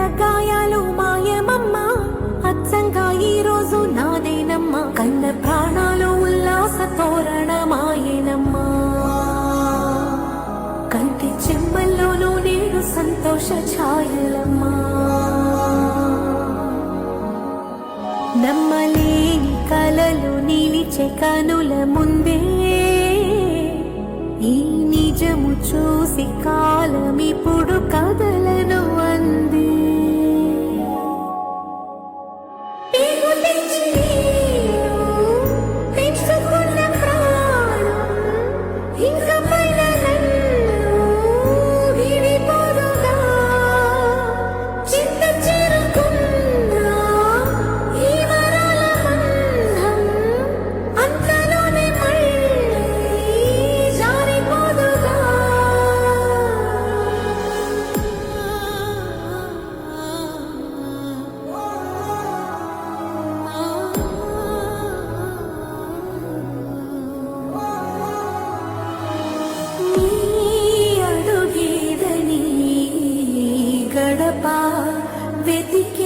గాయాలు మాయమమ్మా. అచ్చంగా ఈ రోజు నాదేనమ్మా. కన్న ప్రాణాలు ఉల్లాస తోరణమాయనమ్మ. కంటి చెమ్మల్లోనూ నేను సంతోష ఛాయలమ్మా. నమ్మలేని కలలు నిలిచే కనుల ముందే ఈ నిజము చూసి కాలమిప్పుడు to you. तड़पा वेदिक